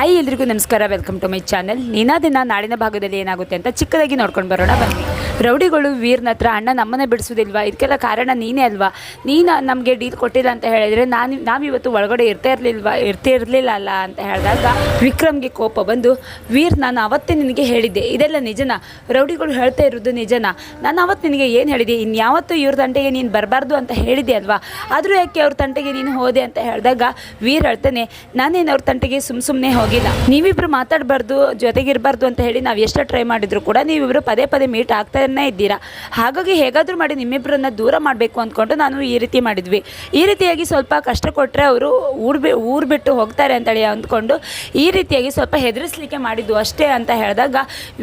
Hi ಎಲ್ರಿಗೂ ನಮಸ್ಕಾರ. Welcome to my channel ದಿನ ನಾಡಿನ ಭಾಗದಲ್ಲಿ ಏನಾಗುತ್ತೆ ಅಂತ ಚಿಕ್ಕದಾಗಿ ನೋಡ್ಕೊಂಡು ಬರೋಣ. ಬನ್ನಿ. ರೌಡಿಗಳು ವೀರ್ನ ಹತ್ರ ಅಣ್ಣ ನಮ್ಮನ್ನೇ ಬಿಡಿಸೋದಿಲ್ವಾ ಇದಕ್ಕೆಲ್ಲ ಕಾರಣ ನೀನೇ ಅಲ್ವಾ? ನೀನು ನಮಗೆ ಡೀಲ್ ಕೊಟ್ಟಿಲ್ಲ ಅಂತ ಹೇಳಿದರೆ ನಾನು, ನಾವಿವತ್ತು ಒಳಗಡೆ ಇರ್ತಾ ಇರಲಿಲ್ವಾ, ಇರ್ತಾ ಇರಲಿಲ್ಲ ಅಲ್ಲ ಅಂತ ಹೇಳಿದಾಗ ವಿಕ್ರಮ್ಗೆ ಕೋಪ ಬಂದು, ವೀರ್, ನಾನು ಅವತ್ತೇ ನಿನಗೆ ಹೇಳಿದ್ದೆ. ಇದೆಲ್ಲ ನಿಜನಾ? ರೌಡಿಗಳು ಹೇಳ್ತಾ ಇರೋದು ನಿಜನಾ? ನಾನು ಅವತ್ತು ನಿನಗೆ ಏನು ಹೇಳಿದೆ? ಇನ್ಯಾವತ್ತೂ ಇವ್ರ ತಂಟೆಗೆ ನೀನು ಬರಬಾರ್ದು ಅಂತ ಹೇಳಿದೆ ಅಲ್ವಾ? ಆದರೂ ಯಾಕೆ ಅವ್ರ ತಂಟೆಗೆ ನೀನು ಹೋದೆ ಅಂತ ಹೇಳಿದಾಗ ವೀರ್ ಹೇಳ್ತಾನೆ, ನಾನೇನು ಅವ್ರ ತಂಟೆಗೆ ಸುಮ್ಮ ಸುಮ್ಮನೆ ಹೋಗಿಲ್ಲ. ನೀವಿಬ್ಬರು ಮಾತಾಡಬಾರ್ದು, ಜೊತೆಗಿರಬಾರ್ದು ಅಂತ ಹೇಳಿ ನಾವು ಎಷ್ಟು ಟ್ರೈ ಮಾಡಿದ್ರು ಕೂಡ ನೀವಿಬ್ಬರು ಪದೇ ಪದೇ ಮೀಟ್ ಆಗ್ತಾನೇ ಇದ್ದೀರಾ? ಹಾಗಾಗಿ ಹೇಗಾದರೂ ಮಾಡಿ ನಿಮ್ಮಿಬ್ಬರನ್ನ ದೂರ ಮಾಡಬೇಕು ಅಂದ್ಕೊಂಡು ನಾನು ಈ ರೀತಿ ಮಾಡಿದ್ವಿ. ಈ ರೀತಿಯಾಗಿ ಸ್ವಲ್ಪ ಕಷ್ಟ ಕೊಟ್ಟರೆ ಅವರು ಊರ್ ಬಿ ಊರು ಬಿಟ್ಟು ಹೋಗ್ತಾರೆ ಅಂತೇಳಿ ಅಂದ್ಕೊಂಡು ಈ ರೀತಿಯಾಗಿ ಸ್ವಲ್ಪ ಹೆದರಿಸ್ಲಿಕ್ಕೆ ಮಾಡಿದ್ದು ಅಷ್ಟೇ ಅಂತ ಹೇಳಿದಾಗ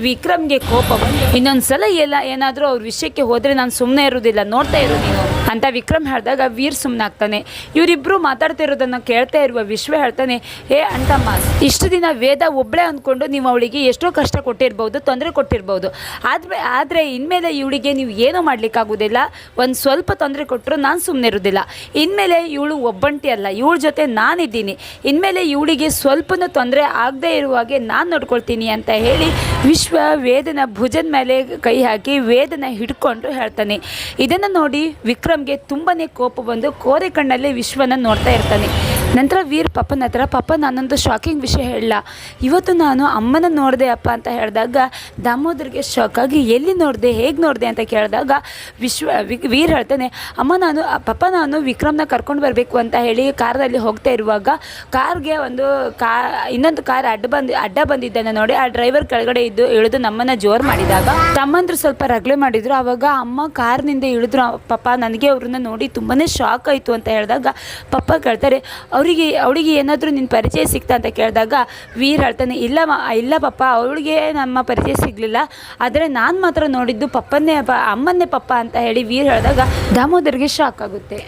ವಿಕ್ರಮ್ಗೆ ಕೋಪ ಬಂದು ಇನ್ನೊಂದು ಸಲ ಎಲ್ಲ ಏನಾದರೂ ಅವ್ರ ವಿಷಯಕ್ಕೆ ಹೋದರೆ ನಾನು ಸುಮ್ಮನೆ ಇರೋದಿಲ್ಲ, ನೋಡ್ತಾ ಇರೋದು ನೀನು ಅಂತ ವಿಕ್ರಮ್ ಹೇಳಿದಾಗ ವೀರ್ ಸುಮ್ಮನಾಗ್ತಾನೆ ಇವರಿಬ್ಬರು ಮಾತಾಡ್ತಿರೋದನ್ನು ಕೇಳ್ತಾ ಇರುವ ವಿಶ್ವ ಹೇಳ್ತಾನೆ ಏ ಅಂತಮ್ಮ, ಇಷ್ಟು ದಿನ ವೇದ ಒಬ್ಬಳೇ ಅಂದ್ಕೊಂಡು ನೀವು ಅವಳಿಗೆ ಎಷ್ಟೋ ಕಷ್ಟ ಕೊಟ್ಟಿರ್ಬೋದು, ತೊಂದರೆ ಕೊಟ್ಟಿರ್ಬೋದು. ಆದ್ಮೇ ಆದರೆ ಇನ್ಮೇಲೆ ಇವಳಿಗೆ ನೀವು ಏನೂ ಮಾಡಲಿಕ್ಕಾಗೋದಿಲ್ಲ. ಒಂದು ಸ್ವಲ್ಪ ತೊಂದರೆ ಕೊಟ್ಟರು ನಾನು ಸುಮ್ಮನೆ ಇರೋದಿಲ್ಲ. ಇನ್ಮೇಲೆ ಇವಳು ಒಬ್ಬಂಟಿ ಅಲ್ಲ, ಇವಳ ಜೊತೆ ನಾನಿದ್ದೀನಿ. ಇನ್ಮೇಲೆ ಇವಳಿಗೆ ಸ್ವಲ್ಪನೂ ತೊಂದರೆ ಆಗದೇ ಇರುವಾಗೆ ನಾನು ನೋಡ್ಕೊಳ್ತೀನಿ ಅಂತ ಹೇಳಿ ವಿಶ್ವ ವೇದನ ಭುಜದ ಮೇಲೆ ಕೈ ಹಾಕಿ ವೇದನ ಹಿಡ್ಕೊಂಡು ಹೇಳ್ತಾನೆ. ಇದನ್ನು ನೋಡಿ ವಿಕ್ರಮ್ಗೆ ತುಂಬಾ ಕೋಪ ಬಂದು ಕೋರೆ ಕಣ್ಣಲ್ಲಿ ವಿಶ್ವನ ನೋಡ್ತಾ ಇರ್ತಾನೆ. ನಂತರ ವೀರ್ ಪಪ್ಪನ ಹತ್ರ ಪಪ್ಪ ನಾನೊಂದು ಶಾಕಿಂಗ್ ವಿಷಯ ಹೇಳಲ್ಲ. ಇವತ್ತು ನಾನು ಅಮ್ಮನ ನೋಡಿದೆ ಅಪ್ಪ ಅಂತ ಹೇಳಿದಾಗ ದಾಮೋದರ್ಗೆ ಆಗಿ ಎಲ್ಲಿ ನೋಡಿದೆ, ಹೇಗೆ ನೋಡಿದೆ ಅಂತ ಕೇಳಿದಾಗ ವಿಶ್ವ ವೀರ್ ಹೇಳ್ತಾನೆ, ಅಮ್ಮ ನಾನು ಪಪ್ಪ ನಾನು ವಿಕ್ರಮ್ನ ಕರ್ಕೊಂಡು ಬರಬೇಕು ಅಂತ ಹೇಳಿ ಕಾರಲ್ಲಿ ಹೋಗ್ತಾ ಇರುವಾಗ ಕಾರ್ಗೆ ಒಂದು ಕಾ, ಇನ್ನೊಂದು ಕಾರ್ ಅಡ್ಡ ಬಂದು, ಅಡ್ಡ ಬಂದಿದ್ದನ್ನು ನೋಡಿ ಆ ಡ್ರೈವರ್ ಕೆಳಗಡೆ ಇದ್ದು ಇಳಿದು ನಮ್ಮನ್ನು ಜೋರು ಮಾಡಿದಾಗ ತಮ್ಮಂದ್ರು ಸ್ವಲ್ಪ ರಗಳೆ ಮಾಡಿದ್ರು. ಆವಾಗ ಅಮ್ಮ ಕಾರ್ನಿಂದ ಇಳಿದ್ರು. ಪಪ್ಪ ನನಗೆ ಅವ್ರನ್ನ ನೋಡಿ ತುಂಬಾ ಶಾಕ್ ಆಯಿತು ಅಂತ ಹೇಳಿದಾಗ ಪಪ್ಪ ಕೇಳ್ತಾರೆ ಅವರಿಗೆ ಅವಳಿಗೆ ಏನಾದರೂ ನಿನ್ನ ಪರಿಚಯ ಸಿಕ್ತಾ ಅಂತ ಕೇಳಿದಾಗ, ವೀರ್ ಹೇಳ್ತಾನೆ, ಇಲ್ಲ ಇಲ್ಲ ಪಪ್ಪ, ಅವಳಿಗೆ ನಮ್ಮ ಪರಿಚಯ ಸಿಗಲಿಲ್ಲ. ಆದರೆ ನಾನು ಮಾತ್ರ ನೋಡಿದ್ದು ಪಪ್ಪನ್ನೇ ಪ ಅಮ್ಮನ್ನೇ ಪಪ್ಪ ಅಂತ ಹೇಳಿ ವೀರ್ ಹೇಳಿದಾಗ ದಾಮೋದರ್ಗೆ ಶಾಕ್ ಆಗುತ್ತೆ.